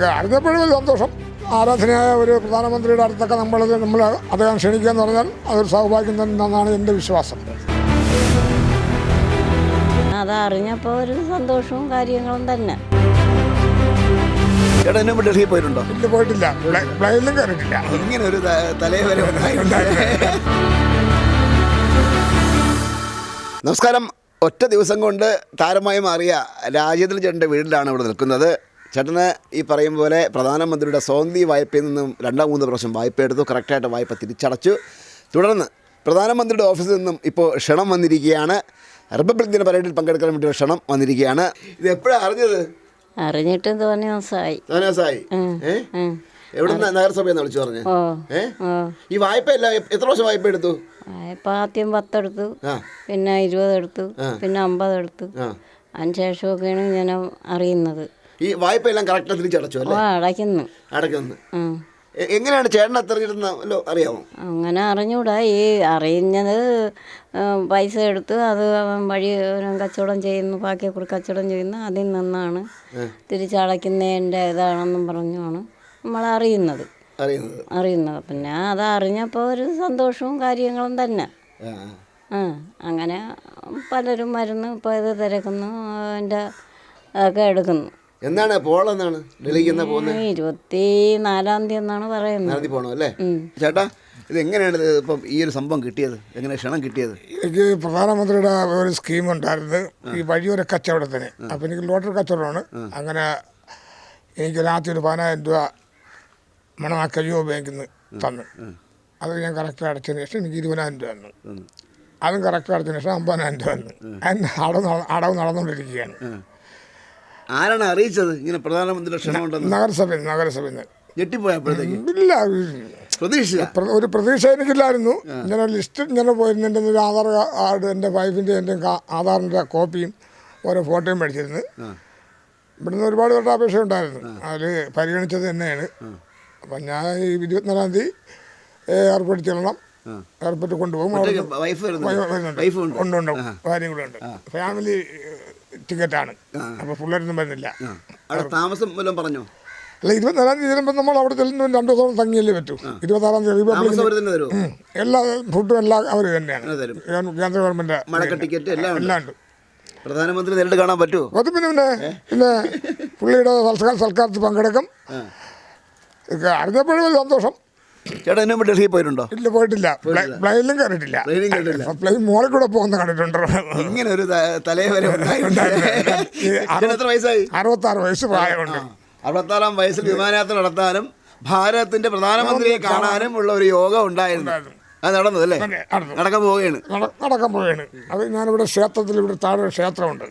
ഒരു സന്തോഷം. ആരാധനയായ ഒരു പ്രധാനമന്ത്രിയുടെ അടുത്തൊക്കെ നമ്മൾ നമ്മൾ അദ്ദേഹം ക്ഷണിക്കുക എന്ന് പറഞ്ഞാൽ അതൊരു സൗഭാഗ്യം തന്നെ എന്നാണ് എന്റെ വിശ്വാസം. അതറിഞ്ഞപ്പോൾ ഒരു സന്തോഷവും കാര്യങ്ങളും തന്നെ. ചേട്ടാ എന്നെ ഡൽഹിയിൽ പോയിട്ടുണ്ടോ? ഇല്ല പോയിട്ടില്ല. പ്ലെയിനിലും കയറിയിട്ടില്ല. ഇങ്ങനെ ഒരു. നമസ്കാരം. ഒറ്റ ദിവസം കൊണ്ട് താരമായി മാറിയ രാജേന്ദ്രൻ ചേട്ടന്റെ വീട്ടിലാണ് ഇവിടെ നിൽക്കുന്നത്. ചേട്ടന് ഈ പറയും പോലെ പ്രധാനമന്ത്രിയുടെ സ്വന്തി വായ്പയിൽ നിന്നും രണ്ടാം മൂന്ന് പ്രാവശ്യം വായ്പ എടുത്തു കറക്റ്റായിട്ട് വായ്പ തിരിച്ചടച്ചു. തുടർന്ന് പ്രധാനമന്ത്രിയുടെ ഓഫീസിൽ നിന്നും ഇപ്പോൾ ക്ഷണം വന്നിരിക്കുകയാണ്. റിപ്പബ്ലിക് ദിന പരേഡിൽ പങ്കെടുക്കാൻ വേണ്ടി ഒരു ക്ഷണം വന്നിരിക്കുകയാണ്. ഇത് എപ്പോഴാണ് അറിഞ്ഞത്? അറിഞ്ഞിട്ട് തോന്നിയ ദിവസമായി. എവിടെ വിളിച്ചു പറഞ്ഞു? ഈ വായ്പ എത്ര പ്രാവശ്യം വായ്പ എടുത്തു? വായ്പ ആദ്യം പത്തെടുത്തു. പിന്നെ ഇരുപത് എടുത്തു പിന്നെ അമ്പത് എടുത്തു അതിന് ശേഷമൊക്കെയാണ് ഞാൻ അറിയുന്നത്. ഈ വായ്പ എല്ലാം കറക്റ്റ് തിരിച്ചടച്ചു അടയ്ക്കുന്നു. അല്ലേ അടയ്ക്കുന്നു അടയ്ക്കുന്നത് എങ്ങനെയാണ് ചേട്ടൻ എത്തിരഞ്ഞെടുന്ന വല്ലോ അറിയാമോ അങ്ങനെ അറിഞ്ഞൂടാ. ഈ അറിയുന്നത് ആ, പൈസ എടുത്ത് അത് വഴി കച്ചവടം ചെയ്യുന്നു ബാക്കി കൂടി കച്ചവടം ചെയ്യുന്നു. അതിൽ നിന്നാണ് തിരിച്ചടയ്ക്കുന്നതിന്റെ ഇതാണെന്നും പറഞ്ഞാണ് നമ്മൾ അറിയുന്നത്. അറിയുന്നത്. അറിയുന്നത്. പിന്നെ അത് അറിഞ്ഞപ്പോൾ ഒരു സന്തോഷവും കാര്യങ്ങളും തന്നെ. അങ്ങനെ പലരും മരുന്ന് ഇപ്പോൾ ഇത് തിരക്കുന്നു അതിന്റെ ഒക്കെ എടുക്കുന്നു. എന്നാണ് പോളെന്നാണ് ഡൽഹിക്ക് എന്നാ പോകുന്നത് ഇരുപത്തി നാലാം തീയതി എന്നാണ് പറയുന്നത്. നടത്തി പോകണം അല്ലേ? ചേട്ടാ ഇത് എങ്ങനെയാണ് ഇത് ഇപ്പം ഈ ഒരു സംഭവം കിട്ടിയത്? എങ്ങനെ ക്ഷണം കിട്ടിയത്? എനിക്ക് പ്രധാനമന്ത്രിയുടെ ഒരു സ്കീം ഈ വഴിയോര കച്ചവടത്തിന്. അപ്പം എനിക്ക് ലോട്ടറി കച്ചവടമാണ്. അങ്ങനെ എനിക്ക് രാത്രി ഒരു പതിനായിരം രൂപ മണമാക്കയ്യോ ബാങ്കിൽ നിന്ന് തന്നു. അത് ഞാൻ കറക്റ്റ് അടച്ചതിന് ശേഷം എനിക്ക് ഇരുപതിനായിരം രൂപ തന്നു. അതും കറക്റ്റ് അടച്ചതിന് ശേഷം അമ്പതിനായിരം രൂപ തന്നു. അതിന് അടവ് അടവ് നടന്നുകൊണ്ടിരിക്കുകയാണ്. ആരാണ് അറിയിച്ചത്? ഇങ്ങനെ പ്രധാനമന്ത്രിയുടെ ക്ഷണം ഉണ്ടെന്ന്? നഗരസഭയിൽ നഗരസഭയിൽ. ഇല്ല ഒരു പ്രതീക്ഷ എനിക്കില്ലായിരുന്നു. ഇങ്ങനെ ലിസ്റ്റ് ഇങ്ങനെ പോയിരുന്നു എന്റെ ഒരു ആധാർ കാർഡ് എന്റെ വൈഫിന്റെ എന്റെ ആധാറിന്റെ കോപ്പിയും ഓരോ ഫോട്ടോയും മേടിച്ചിരുന്നു. ഇവിടുന്ന് ഒരുപാട് പേരുടെ അപേക്ഷ ഉണ്ടായിരുന്നു. അതിൽ പരിഗണിച്ചത് തന്നെയാണ്. അപ്പം ഞാൻ ഈ ഇരുപത്തിനാലാം തീയതി എയർപോർട്ടിൽ ചെല്ലണം. എയർപോർട്ടിൽ കൊണ്ടുപോകും. ഉണ്ട് ഉണ്ട്. കാര്യം കൂടെ ഉണ്ട്. ഫാമിലി ടിക്കറ്റാണ്. അപ്പോൾ പിള്ളേരൊന്നും വരുന്നില്ല. താമസം വല്ലതും പറഞ്ഞോ? അല്ല ഇരുപത്തിനാലാം തീയതി വരുമ്പോൾ നമ്മൾ അവിടെ ചെല്ലുന്ന രണ്ടു ദിവസം തങ്ങിയല്ലേ പറ്റൂ. ഇരുപത്താറാം തീയതി റിപ്പബ്ലിക് എല്ലാ ഫുഡും എല്ലാം അവർ തന്നെയാണ്. കേന്ദ്ര- ഗവൺമെന്റ് ടിക്കറ്റ് എല്ലാം ഉണ്ട്. എല്ലാം ഉണ്ട്. പ്രധാനമന്ത്രി നേരിട്ട് കാണാൻ പറ്റുമോ അത് പിന്നെ പിന്നെ പിന്നെ പുള്ളിയുടെ സൽക്കാര സൽക്കാരത്തിൽ പങ്കെടുക്കും. അറിഞ്ഞപ്പോഴും സന്തോഷം. ചേട്ടാ എന്നെ ഡൽഹിയിൽ പോയിട്ടുണ്ടോ? ഇല്ല പോയിട്ടില്ല. പ്ലേ- പ്ലെയിനിലും കയറിയിട്ടില്ല. പ്ലെയിനിൽ കണ്ടില്ല അപ്പൊ പ്ലെയിൻ മോളിൽ കൂടെ പോകുന്ന കണ്ടിട്ടുണ്ടോ. ഇങ്ങനെ ഒരു ത- തലേ വരെ എത്ര വയസ്സായി? അറുപത്താറ് വയസ്സ് പ്രായമുണ്ട്. അറുപത്താറാം വയസ്സിൽ വിമാനയാത്ര നടത്താനും ഭാരതത്തിന്റെ പ്രധാനമന്ത്രിയെ കാണാനും ഉള്ള ഒരു യോഗം ഉണ്ടായിരുന്നു. അത് നടന്നു അല്ലേ? നടക്കാൻ പോവുകയാണ്. നട- നടക്കാൻ പോവുകയാണ്. അത് ഞാനിവിടെ ക്ഷേത്രത്തിൽ ഇവിടെ താഴെ ക്ഷേത്രമുണ്ട്.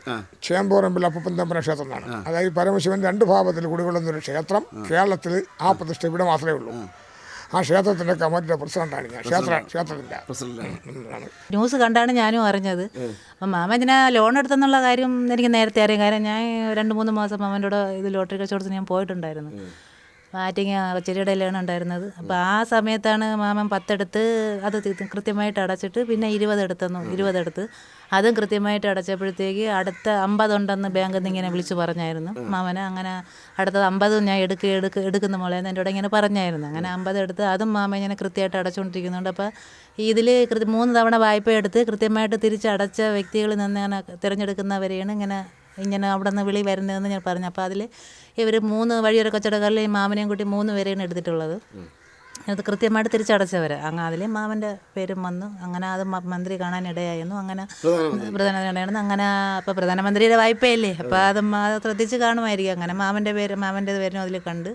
ചേമ്പോറമ്പിൽ അപ്പപ്പൻ തമ്പന ക്ഷേത്രം എന്നാണ് അതായത് പരമശിവൻ രണ്ട് ഭാവത്തിൽ കുടികൊള്ളുന്ന ഒരു ക്ഷേത്രം കേരളത്തിൽ ആ പ്രതിഷ്ഠ ഇവിടെ മാത്രമേ ഉള്ളൂ. ആ ക്ഷേത്രത്തിന്റെ കമ്മിറ്റിയുടെ പ്രസിഡന്റാണ് ഞാൻ. ക്ഷേത്ര ക്ഷേത്രത്തിന്റെ ന്യൂസ് കണ്ടാണ് ഞാനും അറിഞ്ഞത്. അപ്പം മാമ ഇതിനെ ലോൺ എടുത്തെന്നുള്ള കാര്യം എനിക്ക് നേരത്തെ അറിയാം. കാര്യം ഞാൻ രണ്ട് മൂന്ന് മാസം മാമന്റെ കൂടെ ഇത് ലോട്ടറി കച്ചവടത്തിന് ഞാൻ പോയിട്ടുണ്ടായിരുന്നു. ആറ്റിങ് ചെറിയുടെ ലോൺ ഉണ്ടായിരുന്നത്. അപ്പോൾ ആ സമയത്താണ് മാമൻ പത്തെടുത്ത് അത് കൃത്യമായിട്ട് അടച്ചിട്ട് പിന്നെ ഇരുപത് എടുത്തെന്നു ഇരുപതെടുത്ത്. അതും കൃത്യമായിട്ട് അടച്ചപ്പോഴത്തേക്ക് അടുത്ത അമ്പതുണ്ടെന്ന് ബാങ്കിൽ നിന്ന് ഇങ്ങനെ വിളിച്ച് പറഞ്ഞായിരുന്നു. മാമന് അങ്ങനെ അടുത്തത് അമ്പത് ഞാൻ എടുക്കുക എടുക്ക എടുക്കുന്ന മോളെ എന്ന് എന്നോട് ഇങ്ങനെ പറഞ്ഞായിരുന്നു. അങ്ങനെ അമ്പത് എടുത്ത് അതും മാമ ഇങ്ങനെ കൃത്യമായിട്ട് അടച്ചുകൊണ്ടിരിക്കുന്നുണ്ട് അപ്പോൾ ഇതിൽ കൃത്യ മൂന്ന് തവണ വായ്പ എടുത്ത് കൃത്യമായിട്ട് തിരിച്ചടച്ച വ്യക്തികളിൽ നിന്ന് ഞാൻ തിരഞ്ഞെടുക്കുന്നവരെയാണ് ഇങ്ങനെ ഇങ്ങനെ അവിടെ നിന്ന് വിളി വരുന്നതെന്ന് ഞാൻ പറഞ്ഞു. അപ്പോൾ അതിൽ ഇവർ മൂന്ന് വഴിയൊരു കച്ചവടക്കാരിൽ ഈ മാമനെയും കൂട്ടി മൂന്ന് പേരെയാണ് എടുത്തിട്ടുള്ളത്. അത് കൃത്യമായിട്ട് തിരിച്ചടച്ചവർ അങ്ങ് അതിലെ മാമന്റെ പേരും വന്നു. അങ്ങനെ അത് മന്ത്രി കാണാനിടയായിരുന്നു. അങ്ങനെ പ്രധാനമന്ത്രിയായിരുന്നു അങ്ങനെ അപ്പോൾ പ്രധാനമന്ത്രിയുടെ വായ്പയല്ലേ? അപ്പോൾ അത് ശ്രദ്ധിച്ച് കാണുമായിരിക്കും. അങ്ങനെ മാമന്റെ പേര് മാമന്റെ പേരും അതിൽ കണ്ട്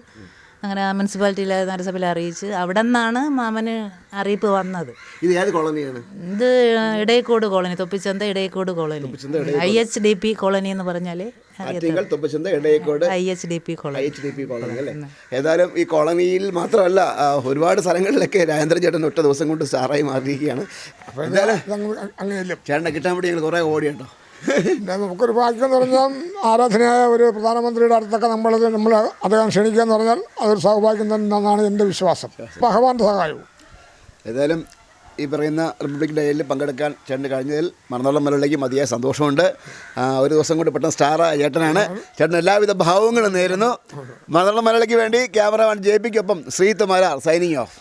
അങ്ങനെ മുനിസിപ്പാലിറ്റിയിലെ നഗരസഭയിൽ അറിയിച്ച് അവിടെ നിന്നാണ് മാമന് അറിയിപ്പ് വന്നത്. ഇത് ഏത് കോളനിയാണ്? ഇത് Idayakkode colony Thoppichantha Idayakkode colony. I H D P colony എന്ന് പറഞ്ഞാൽ Attingal Thoppachantha Idayakkode I H D P colony. H D P colony അല്ലേ? ഏതായാലും ഈ കോളനിയിൽ മാത്രമല്ല ഒരുപാട് സ്ഥലങ്ങളിലൊക്കെ രാജേന്ദ്രൻ ചേട്ടൻ ഒറ്റ ദിവസം കൊണ്ട് സ്റ്റാറായി മാറിയിരിക്കുകയാണ്. എന്തായാലും അങ്ങനെ ചെല്ലും ചേട്ടനെ കിട്ടാൻ വേണ്ടി ഞങ്ങൾ കുറേ ഓടി കേട്ടോ നമുക്കൊരു ഭാഗ്യം എന്ന് പറഞ്ഞാൽ ആരാധനയായ ഒരു പ്രധാനമന്ത്രിയുടെ അടുത്തൊക്കെ നമ്മൾ നമ്മൾ അദ്ദേഹം ക്ഷണിക്കുക എന്ന് പറഞ്ഞാൽ അതൊരു സൗഭാഗ്യം തന്നെ എന്നാണ് എന്റെ വിശ്വാസം. ഭഗവാന്റെ സഹായവും. ഏതായാലും ഈ പറയുന്ന റിപ്പബ്ലിക് ഡേയിൽ പങ്കെടുക്കാൻ ചേട്ടൻ കഴിഞ്ഞതിൽ മറന്നോളം മലയിലേക്ക് മതിയായ സന്തോഷമുണ്ട്. ഒരു ദിവസം കൂടി പെട്ടെന്ന് സ്റ്റാർ ചേട്ടനാണ് ചേട്ടൻ എല്ലാവിധ ഭാവങ്ങളും നേരുന്നു. മറന്നോളം മലയിലേക്ക് വേണ്ടി ക്യാമറമാൻ ജെ പിക്കൊപ്പം ശ്രീത്ത് സൈനിങ് ഓഫ്